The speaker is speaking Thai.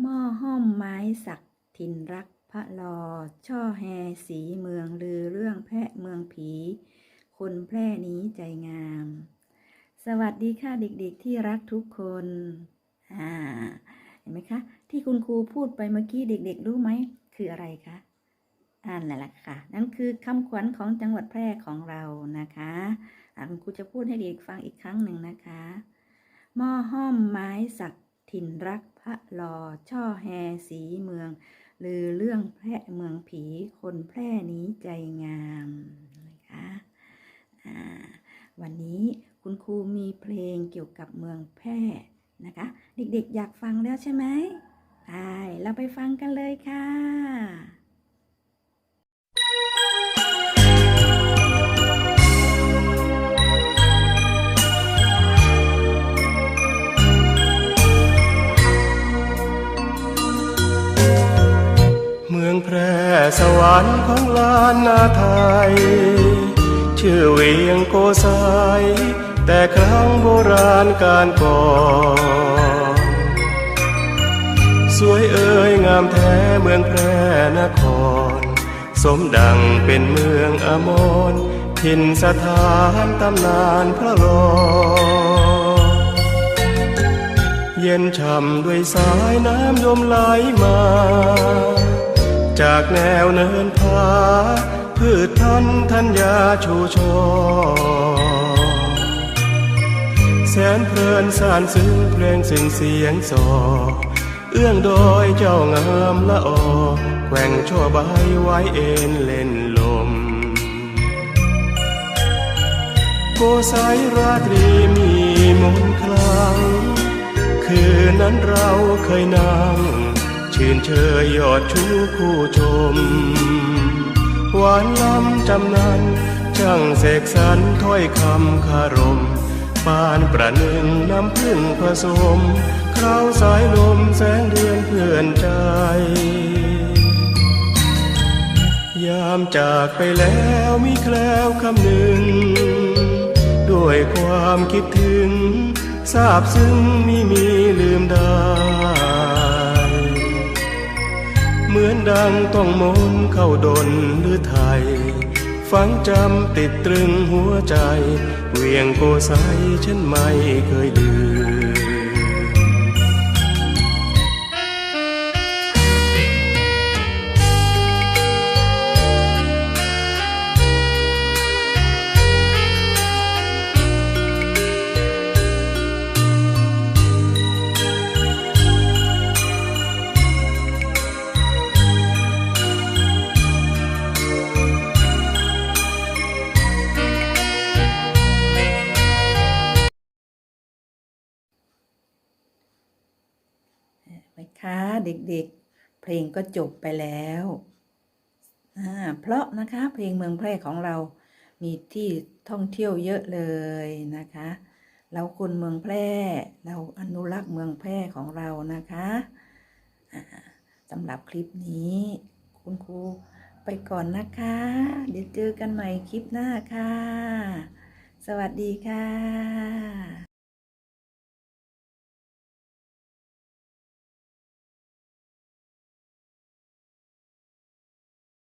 หม้อห้อมไม้สักถิ่นรักพระลอ ช่อแฮสีเมืองลือเรื่องแพะเมืองผี คนแพร่นี้ใจงาม สวัสดีค่ะเด็กๆที่รักทุกคนอ่าเห็นไหมคะ ที่คุณครูพูดไปเมื่อกี้เด็กๆรู้ไหม คืออะไรคะอ่านนั่นแหละค่ะ นั่นคือคำขวัญของจังหวัดแพร่ของเรานะคะคุณครูจะพูดให้เด็กฟังอีกครั้งหนึ่งนะคะหม้อห้อมไม้สักถิ่นรักพ ระลอช่อแฮสีเมือง หรือเรื่องแพร่เมืองผีคนแพร่นี้ใจงามนะคะวันนี้คุณครูมีเพลงเกี่ยวกับเมืองแพร่นะคะ เด็กๆอยากฟังแล้วใช่ไหมไปเราไปฟังกันเลยค่ะ สวรรค์ของลานนาไทย ชื่อเวียงโกสายแต่ครั้งโบราณการก่อนสวยเอ่ยงามแท้เมืองแพร่นคร สมดังเป็นเมืองอมรถิ่นสถานตำนานพระรอเย็นช่ำด้วยสายน้ำยมไหลมา จากแนวเนินผาพืชพันธุ์ธัญญาชูชอแสนเพลินสานซึ้งเพลงซึ่งเสียงสอ เอื้องโดยเจ้างามละออแกว่งชั่วใบไว้เอ็นเล่นลม โกสายราตรีมีมนคลัง คืนนั้นเราเคยนั่ง นเชยยอดชูคู่ชม หวานล้ำจำนันช่างเสกสรรถ้อยคำคารม ปานประหนึ่งน้ำพึ่งผสมคราวสายลมแสงเดือนเพื่อนใจ ยามจากไปแล้วมีแคล้วคำหนึ่ง ด้วยความคิดถึงทราบซึ้งมิมีลืมได้ ดังต้องมนเข้าดนหรือไทย ฝังจำติดตรึงหัวใจ เวียงโกไซฉันไม่เคยลืม ไหมคะเด็กๆ เพลงก็จบไปแล้วเพราะนะคะเพลงเมืองแพร่ของเรามีที่ท่องเที่ยวเยอะเลยนะคะ เราคนเมืองแพร่ เราอนุรักษ์เมืองแพร่ของเรานะคะสำหรับคลิปนี้ คุณครูไปก่อนนะคะ เดี๋ยวเจอกันใหม่คลิปหน้าค่ะ สวัสดีค่ะ